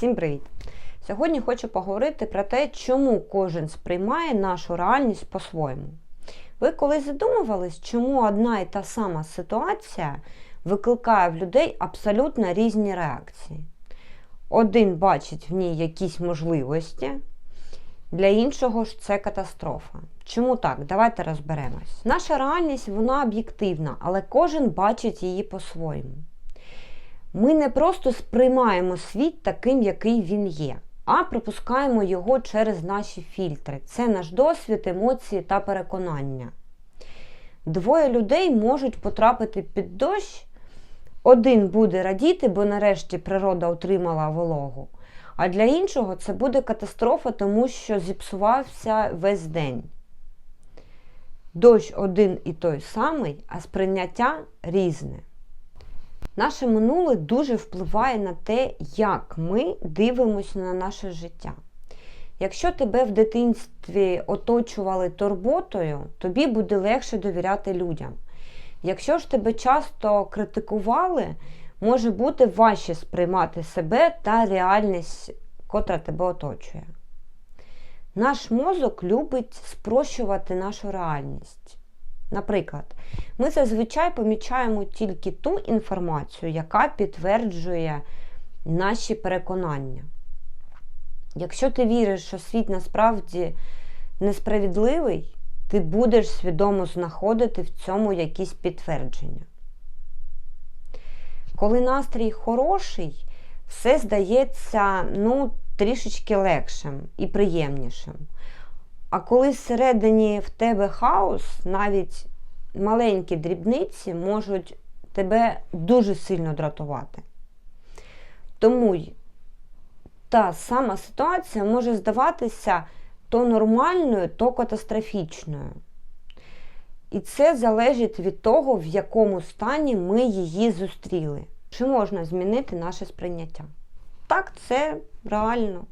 Всім привіт! Сьогодні хочу поговорити про те, чому кожен сприймає нашу реальність по-своєму. Ви колись задумувались, чому одна і та сама ситуація викликає в людей абсолютно різні реакції? Один бачить в ній якісь можливості, для іншого ж це катастрофа. Чому так? Давайте розберемось. Наша реальність вона об'єктивна, але кожен бачить її по-своєму. Ми не просто сприймаємо світ таким, який він є, а пропускаємо його через наші фільтри. Це наш досвід, емоції та переконання. Двоє людей можуть потрапити під дощ. Один буде радіти, бо нарешті природа отримала вологу. А для іншого це буде катастрофа, тому що зіпсувався весь день. Дощ один і той самий, а сприйняття різне. Наше минуле дуже впливає на те, як ми дивимося на наше життя. Якщо тебе в дитинстві оточували турботою, тобі буде легше довіряти людям. Якщо ж тебе часто критикували, може бути важче сприймати себе та реальність, котра тебе оточує. Наш мозок любить спрощувати нашу реальність. Наприклад, ми зазвичай помічаємо тільки ту інформацію, яка підтверджує наші переконання. Якщо ти віриш, що світ насправді несправедливий, ти будеш свідомо знаходити в цьому якісь підтвердження. Коли настрій хороший, все здається ну, трішечки легшим і приємнішим. А коли всередині в тебе хаос, навіть маленькі дрібниці можуть тебе дуже сильно дратувати. Тому та сама ситуація може здаватися то нормальною, то катастрофічною. І це залежить від того, в якому стані ми її зустріли. Чи можна змінити наше сприйняття? Так, це реально.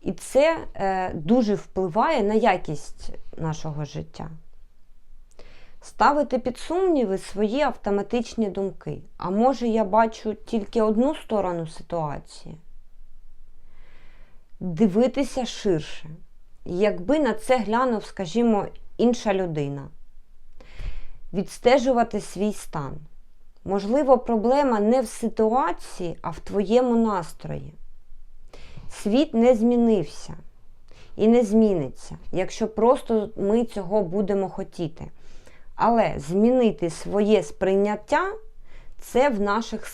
І це е, дуже впливає на якість нашого життя. Ставити під сумніви свої автоматичні думки. А може я бачу тільки одну сторону ситуації? Дивитися ширше. Якби на це глянув, скажімо, інша людина. Відстежувати свій стан. Можливо, проблема не в ситуації, а в твоєму настрої. Світ не змінився і не зміниться, якщо просто ми цього будемо хотіти. Але змінити своє сприйняття це в наших